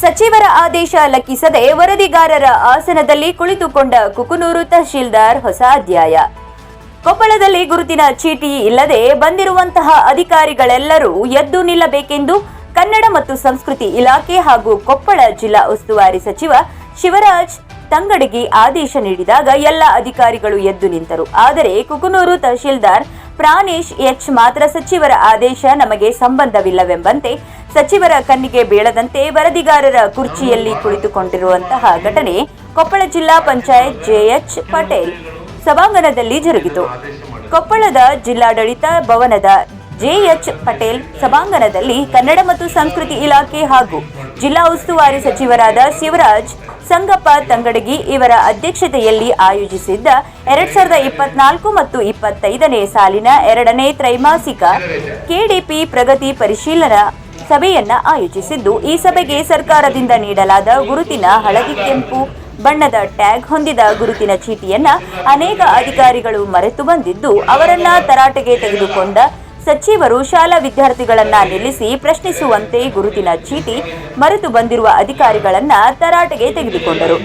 ಸಚಿವರ ಆದೇಶ ಲಕ್ಕಿಸದೆ ವರದಿಗಾರರ ಆಸನದಲ್ಲಿ ಕುಳಿತುಕೊಂಡ ಕುಕುನೂರು ತಹಶೀಲ್ದಾರ್ ಹೊಸ ಅಧ್ಯಾಯ. ಕೊಪ್ಪಳದಲ್ಲಿ ಗುರುತಿನ ಚೀಟಿ ಇಲ್ಲದೆ ಬಂದಿರುವಂತಹ ಅಧಿಕಾರಿಗಳೆಲ್ಲರೂ ಎದ್ದು ನಿಲ್ಲಬೇಕೆಂದು ಕನ್ನಡ ಮತ್ತು ಸಂಸ್ಕೃತಿ ಇಲಾಖೆ ಹಾಗೂ ಕೊಪ್ಪಳ ಜಿಲ್ಲಾ ಉಸ್ತುವಾರಿ ಸಚಿವ ಶಿವರಾಜ್ ತಂಗಡಗಿ ಆದೇಶ ನೀಡಿದಾಗ ಎಲ್ಲ ಅಧಿಕಾರಿಗಳು ಎದ್ದು ನಿಂತರು. ಆದರೆ ಕುಕುನೂರು ತಹಶೀಲ್ದಾರ್ ಪ್ರಾಣೇಶ್ ಎಚ್ ಮಾತ್ರ ಸಚಿವರ ಆದೇಶ ನಮಗೆ ಸಂಬಂಧವಿಲ್ಲವೆಂಬಂತೆ ಸಚಿವರ ಕಣ್ಣಿಗೆ ಬೀಳದಂತೆ ವರದಿಗಾರರ ಕುರ್ಚಿಯಲ್ಲಿ ಕುಳಿತುಕೊಂಡಿರುವಂತಹ ಘಟನೆ ಕೊಪ್ಪಳ ಜಿಲ್ಲಾ ಪಂಚಾಯತ್ ಜೆಎಚ್ ಪಟೇಲ್ ಸಭಾಂಗಣದಲ್ಲಿ ಜರುಗಿತು. ಕೊಪ್ಪಳದ ಜಿಲ್ಲಾಡಳಿತ ಭವನದ ಜೆಎಚ್ ಪಟೇಲ್ ಸಭಾಂಗಣದಲ್ಲಿ ಕನ್ನಡ ಮತ್ತು ಸಂಸ್ಕೃತಿ ಇಲಾಖೆ ಹಾಗೂ ಜಿಲ್ಲಾ ಉಸ್ತುವಾರಿ ಸಚಿವರಾದ ಶಿವರಾಜ್ ಸಂಗಪ್ಪ ತಂಗಡಗಿ ಇವರ ಅಧ್ಯಕ್ಷತೆಯಲ್ಲಿ ಆಯೋಜಿಸಿದ್ದ ಎರಡ್ ಸಾವಿರದ ಇಪ್ಪತ್ನಾಲ್ಕು ಮತ್ತು ಇಪ್ಪತ್ತೈದನೇ ಸಾಲಿನ ಎರಡನೇ ತ್ರೈಮಾಸಿಕ ಕೆಡಿಪಿ ಪ್ರಗತಿ ಪರಿಶೀಲನಾ ಸಭೆಯನ್ನ ಆಯೋಜಿಸಿದ್ದು, ಈ ಸಭೆಗೆ ಸರ್ಕಾರದಿಂದ ನೀಡಲಾದ ಗುರುತಿನ ಹಳದಿ ಕೆಂಪು ಬಣ್ಣದ ಟ್ಯಾಗ್ ಹೊಂದಿದ ಗುರುತಿನ ಚೀಟಿಯನ್ನ ಅನೇಕ ಅಧಿಕಾರಿಗಳು ಮರೆತು ಬಂದಿದ್ದು, ಅವರನ್ನ ತರಾಟೆಗೆ ತೆಗೆದುಕೊಂಡ ಸಚಿವರು ಶಾಲಾ ವಿದ್ಯಾರ್ಥಿಗಳನ್ನ ನಿಲ್ಲಿಸಿ ಪ್ರಶ್ನಿಸುವಂತೆ ಗುರುತಿನ ಚೀಟಿ ಮರೆತು ಬಂದಿರುವ ಅಧಿಕಾರಿಗಳನ್ನ ತರಾಟೆಗೆ ತೆಗೆದುಕೊಂಡರು.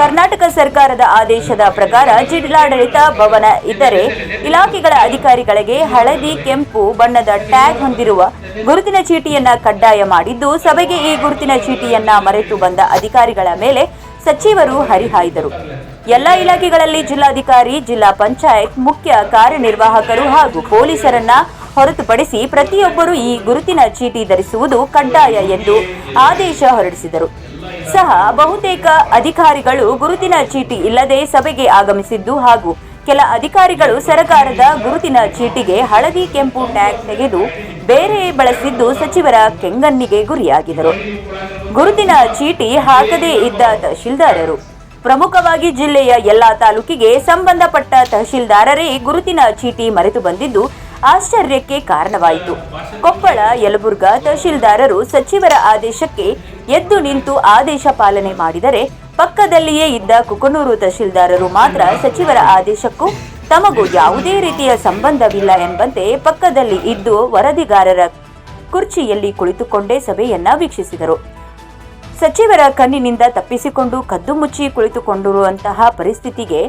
ಕರ್ನಾಟಕ ಸರ್ಕಾರದ ಆದೇಶದ ಪ್ರಕಾರ ಜಿಲ್ಲಾಡಳಿತ ಭವನ ಇದ್ದರೆ ಇಲಾಖೆಗಳ ಅಧಿಕಾರಿಗಳಿಗೆ ಹಳದಿ, ಕೆಂಪು ಬಣ್ಣದ ಟ್ಯಾಗ್ ಹೊಂದಿರುವ ಗುರುತಿನ ಚೀಟಿಯನ್ನ ಕಡ್ಡಾಯ ಮಾಡಿದ್ದು, ಸಭೆಗೆ ಈ ಗುರುತಿನ ಚೀಟಿಯನ್ನ ಮರೆತು ಬಂದ ಅಧಿಕಾರಿಗಳ ಮೇಲೆ ಸಚಿವರು ಹರಿಹಾಯ್ದರು. ಎಲ್ಲ ಇಲಾಖೆಗಳಲ್ಲಿ ಜಿಲ್ಲಾಧಿಕಾರಿ, ಜಿಲ್ಲಾ ಪಂಚಾಯತ್, ಮುಖ್ಯ ಕಾರ್ಯನಿರ್ವಾಹಕರು ಹಾಗೂ ಪೊಲೀಸರನ್ನ ಹೊರತುಪಡಿಸಿ ಪ್ರತಿಯೊಬ್ಬರೂ ಈ ಗುರುತಿನ ಚೀಟಿ ಧರಿಸುವುದು ಕಡ್ಡಾಯ ಎಂದು ಆದೇಶ ಹೊರಡಿಸಿದರು. ಸಹ ಬಹುತೇಕ ಅಧಿಕಾರಿಗಳು ಗುರುತಿನ ಚೀಟಿ ಇಲ್ಲದೆ ಸಭೆಗೆ ಆಗಮಿಸಿದ್ದು ಹಾಗೂ ಕೆಲ ಅಧಿಕಾರಿಗಳು ಸರಕಾರದ ಗುರುತಿನ ಚೀಟಿಗೆ ಹಳದಿ ಕೆಂಪು ಟ್ಯಾಗ್ ತೆಗೆದು ಬೇರೆ ಬಳಸಿದ್ದು ಸಚಿವರ ಕೆಂಗಣ್ಣಿಗೆ ಗುರಿಯಾಗಿದರು ಗುರುತಿನ ಚೀಟಿ ಹಾಕದೇ ಇದ್ದ ತಹಶೀಲ್ದಾರರು. ಪ್ರಮುಖವಾಗಿ ಜಿಲ್ಲೆಯ ಎಲ್ಲಾ ತಾಲೂಕಿಗೆ ಸಂಬಂಧಪಟ್ಟ ತಹಶೀಲ್ದಾರರೇ ಗುರುತಿನ ಚೀಟಿ ಮರೆತು ಬಂದಿದ್ದು ಆಶ್ಚರ್ಯಕ್ಕೆ ಕಾರಣವಾಯಿತು. ಕೊಪ್ಪಳ ಯಲಬುರ್ಗಾ ತಹಶೀಲ್ದಾರರು ಸಚಿವರ ಆದೇಶಕ್ಕೆ ಎದ್ದು ನಿಂತು ಆದೇಶ ಪಾಲನೆ ಮಾಡಿದರೆ ಪಕ್ಕದಲ್ಲಿಯೇ ಇದ್ದ ಕುಕನೂರು ತಹಶೀಲ್ದಾರರು ಮಾತ್ರ ಸಚಿವರ ಆದೇಶಕ್ಕೂ ತಮಗೂ ಯಾವುದೇ ರೀತಿಯ ಸಂಬಂಧವಿಲ್ಲ ಎಂಬಂತೆ ಪಕ್ಕದಲ್ಲಿ ಇದ್ದು ವರದಿಗಾರರ ಕುರ್ಚಿಯಲ್ಲಿ ಕುಳಿತುಕೊಂಡೇ ಸಭೆಯನ್ನ ವೀಕ್ಷಿಸಿದರು. ಸಚಿವರ ಕಣ್ಣಿನಿಂದ ತಪ್ಪಿಸಿಕೊಂಡು ಕದ್ದು ಮುಚ್ಚಿ ಕುಳಿತುಕೊಂಡಿರುವಂತಹ ಪರಿಸ್ಥಿತಿಗೆ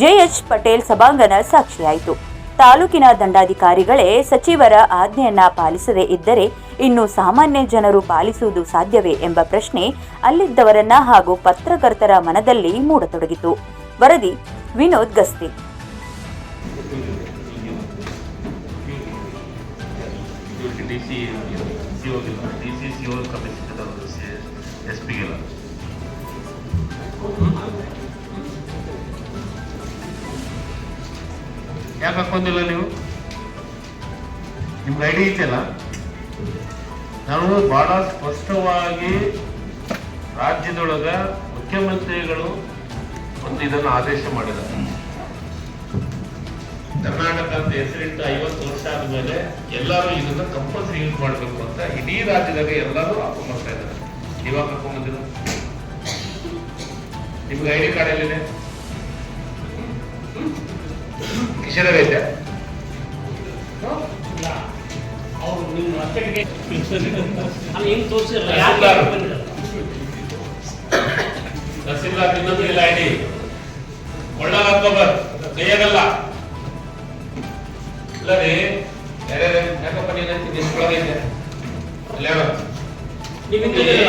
ಜೆಎಚ್ ಪಟೇಲ್ ಸಭಾಂಗಣ ಸಾಕ್ಷಿಯಾಯಿತು. ತಾಲೂಕಿನ ದಂಡಾಧಿಕಾರಿಗಳೇ ಸಚಿವರ ಆಜ್ಞೆಯನ್ನ ಪಾಲಿಸದೇ ಇದ್ದರೆ ಇನ್ನು ಸಾಮಾನ್ಯ ಜನರು ಪಾಲಿಸುವುದು ಸಾಧ್ಯವೇ ಎಂಬ ಪ್ರಶ್ನೆ ಅಲ್ಲಿದ್ದವರನ್ನ ಹಾಗೂ ಪತ್ರಕರ್ತರ ಮನದಲ್ಲಿ ಮೂಡತೊಡಗಿತು. ವರದಿ, ವಿನೋದ್ ಗಸ್ತಿ. ಯಾಕೆ ಹಾಕೊಂಡಿಲ್ಲ ನೀವು? ನಿಮ್ಗೆ ಐಡಿ ಇದೆಯಲ್ಲ ನಾವು ಬಹಳ ಸ್ಪಷ್ಟವಾಗಿ ರಾಜ್ಯದೊಳಗ ಮುಖ್ಯಮಂತ್ರಿಗಳು ಒಂದು ಇದನ್ನು ಆದೇಶ ಮಾಡಿದ್ದಾರೆ. ಕರ್ನಾಟಕ ಅಂತ ಹೆಸರಿಟ್ಟು ಐವತ್ತು ವರ್ಷ ಆದ್ಮೇಲೆ ಎಲ್ಲರೂ ಇದನ್ನ ಕಂಪಲ್ಸರಿ ಯೂಸ್ ಮಾಡಬೇಕು ಅಂತ ಇಡೀ ರಾಜ್ಯದಾಗ ಎಲ್ಲರೂ ಹಾಕೊಂಡ್ತಾ ಇದ್ದಾರೆ. ಇವಾಗ ಹಾಕೊಂಡ್ಬಂದಿರ ನಿಮ್ಗೆ ಐ ಡಿ ಕಾರ್ಡ್ ಎಲ್ಲಿದೆ? ಕಿಶನರ್ ಐತೆ ಅವ್ರು ನಿಮ್ಮ ಅಷ್ಟಕ್ಕೆ ಅಲ್ಲಿ ಹೆಂಗ್ ತೋರಿಸಿರಲ್ಲ. ತಹಸೀಲ್ದಾರ್. ಇನ್ನೊಂದು ಇಲ್ಲ ಐಡಿ. ಒಳ್ಳೆ ಅಕ್ಟೋಬರ್ ಕೈಯಾಗಲ್ಲ ಇಲ್ಲ ರೀ ಯಾರ್ಯಾರ ಯಾಕಪ್ಪ ನೀನು ನಿಂತ್ಕೊಳ್ಳೋದೈತೆ ಅಲ್ಲಿ ಯಾರು? ನೀವು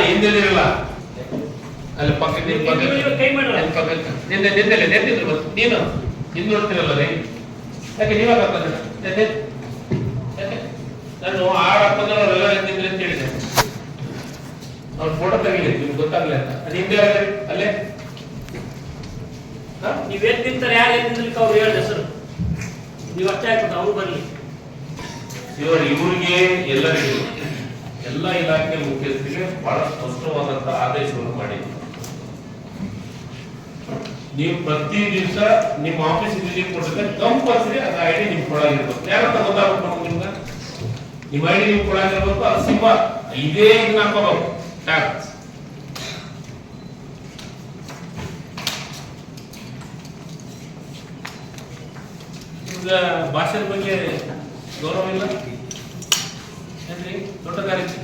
ಹಿಂದಿರಲ್ಲ ಅಲ್ಲಿ ಪಕ್ಕ ನಿನ್ನೆಲೆ ನೆತ್ತಿದ್ರು ಬಸ್ ನೀನು? ಹಿಂದ್ ನೋಡ್ತಿರಲ್ಲ ರೀ? ಯಾಕೆ ನೀವಾಗ ಯಾಕೆ? ಯಾಕೆ? ನಾನು ಆರು ಹಾಕೊಂಡ್ರೆ ಅವರೆಲ್ಲ ಅಂತ ಹೇಳಿದೆ. ಅವ್ರ ಫೋಟೋ ತೆಗಿಲಿ ನಿಮ್ಗೆ ಗೊತ್ತಾಗ್ಲಿ ಅಂತ ಅದು ಹಿಂದೆ? ಅಲ್ಲೇ? ನೀವ್ ಎದ್ ನಿಂತಾರೆ ಯಾರು ಎಲ್ಲಿ ನಿಂತಲಿಕ್ಕೆ ಅವ್ರು ಹೇಳಿದೆ ಹೆಸರು? ನೀವು ಅಷ್ಟೇ ಹಾಕ್ಬಿಟ್ಟು ಅವ್ರು ಬರ್ಲಿ ಇವರು ಇವರಿಗೆ ಎಲ್ಲರಿಗೂ ಎಲ್ಲ ಇಲಾಖೆ ಮುಖ್ಯಸ್ಥರಿಗೆ ಬಹಳ ಸ್ಪಷ್ಟವಾದಂತಹ ಆದೇಶವನ್ನು ಮಾಡಿದ್ರು. ನೀವು ಪ್ರತಿ ದಿವಸ ನಿಮ್ಮ ಆಫೀಸ್ ವಿಸಿಟ್ ಕೊಟ್ಟಿದ್ರೆ ಕಂಪಲ್ಸರಿ ಅದು ಐಡಿ ನಿಮ್ ಕೊಡಾಗಿರ್ಬೇಕು ಯಾರಂತ ಗೊತ್ತಾಗ್ಬೇಕು ನಮ್ಗೆ ನಿಮ್ಗೆ ನಿಮ್ಮ ಐಡಿ ನಿಮ್ ಕೊಡಾಗಿರ್ಬೇಕು, ಅದು ಸಿಂಹ ಇದೇ ಇದನ್ನ ಹಾಕೋಬೇಕು. ಟ್ಯಾಗ್ ಭಾಷೆ ಬಗ್ಗೆ ಗೌರವ ಇಲ್ಲ? ಏನ್ರಿ? ದೊಡ್ಡ ಕಾರ್ಯಕ್ಕೆ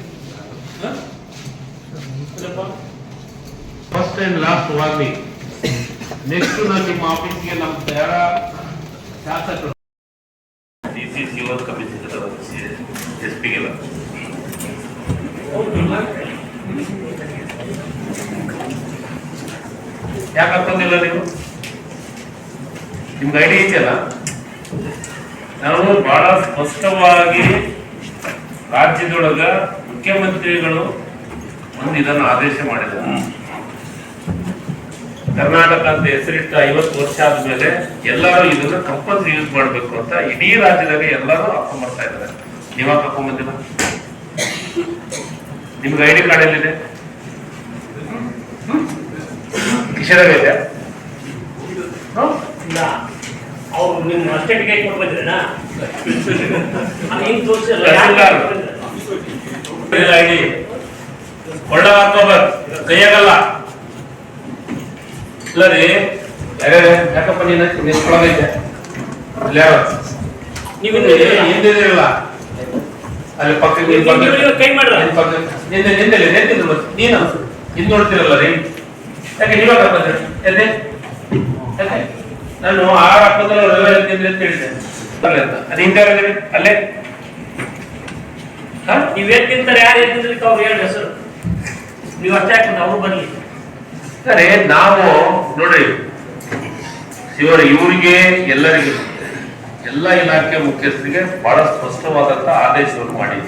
first and last warning next ನಾನು ನಿಮ್ಮ ಆಫೀಸ್ಗೆ ನಮ್ಮ ಯಾರ ಶಾಸಕರು. This is your commissioner of SP ಗೆ ಬರ್ತದೆ. ಯಾಕೆ ಹಾಕೊಂಡಿಲ್ಲ ನೀವು ನಿಮ್ಗೆ? ಐಡಿಯಾ ಇದೆಯಲ್ಲ? ನಾವು ಬಹಳ ಸ್ಪಷ್ಟವಾಗಿ ರಾಜ್ಯದೊಳಗ ಮುಖ್ಯಮಂತ್ರಿಗಳು ಒಂದು ಇದನ್ನು ಆದೇಶ ಮಾಡಿದ್ದಾರೆ. ಕರ್ನಾಟಕ ಅಂತ ಹೆಸರಿಟ್ಟ ಐವತ್ತು ವರ್ಷ ಆದ್ಮೇಲೆ ಎಲ್ಲರೂ ಇದನ್ನ ಕಂಪಲ್ಸರಿ ಯೂಸ್ ಮಾಡಬೇಕು ಅಂತ ಇಡೀ ರಾಜ್ಯದಾಗ ಎಲ್ಲರೂ ಅಪ್ಪ ಮಾಡ್ತಾ ಇದ್ದಾರೆ. ನೀವ ಹಾಕೊಂಡ್ ನಿಮ್ಗೆ ಐ ಡಿ ಕಾರ್ಡ್ ಎಲ್ಲಿದೆ? ಕಿಶದಾಗ ಇದೆ? ಅವ್ರು ನಿಮ್ಮ ಅಷ್ಟೇ ಟಿಕೆಟ್ ಅದು ಹಿಂಗ್ ತೋರಿಸಿಲ್ಲ? ತಹಸೀಲ್ದಾರ್. ಐಡಿ ಕೊಳ್ಳ ಹಾಕೋಬಾರ್ ಕೈಯಾಗಲ್ಲ. ಇಲ್ಲ ರೀ ಯಾರ್ಯಾರು? ಯಾಕಪ್ಪ ನೀನು ನಿಂತ್ಕೊಳ್ಳೋದೈತೆ? ಅಲ್ಲಿ ಯಾರು ನೀವು ಹಿಂದಿದಿರಲ್ಲ ಅಲ್ಲಿ ಪಕ್ಕಕ್ಕೆ ನೀನ್ ಬಂದ್ರೆ- ನೀವು ಕೈ ಮಾಡ್ರ? ನಿನ್ ಪಕ್ಕಕ್ಕೆ- ನಿಂದೆ ನಿಂದೆಲ್ಲಿ ನಿಂತಿದ್ರು ಮತ್ತೆ. ನೀನು? ಹಿಂದ್ ನೋಡ್ತಿರಲ್ಲ ರೀ. ಯಾಕೆ ನೀವಾಗ ಬಂದ್ರೆ? ಎಲ್ಲಿ? ನಾನು ಆರು ಎದ್ದಿದ್ರೆ ಅಂತ ಹೇಳಿದೆ ಅಲ್ಲೇ ಅಂತ. ಅದು ಹಿಂದೆ? ಅಲ್ಲೇ? ಹಾ? ನೀವ್ ಏನ್ ತಿಂತಾರೆ ಯಾರು ಏನ್ ತಿಂದ್ರೆ ಅವ್ರು ಹೇಳಿ ಹೆಸರು. ನೀವು ಅಷ್ಟೇ ಹಾಕೊಂಡು ಅವರು ಬರ್ಲಿ. ಸರಿ ನಾವು ನೋಡ್ರಿ ಇವರು ಇವರಿಗೆ ಎಲ್ಲರಿಗೂ ಎಲ್ಲ ಇಲಾಖೆ ಮುಖ್ಯಸ್ಥರಿಗೆ ಬಹಳ ಸ್ಪಷ್ಟವಾದಂತ ಆದೇಶವನ್ನು ಮಾಡಿದ್ವಿ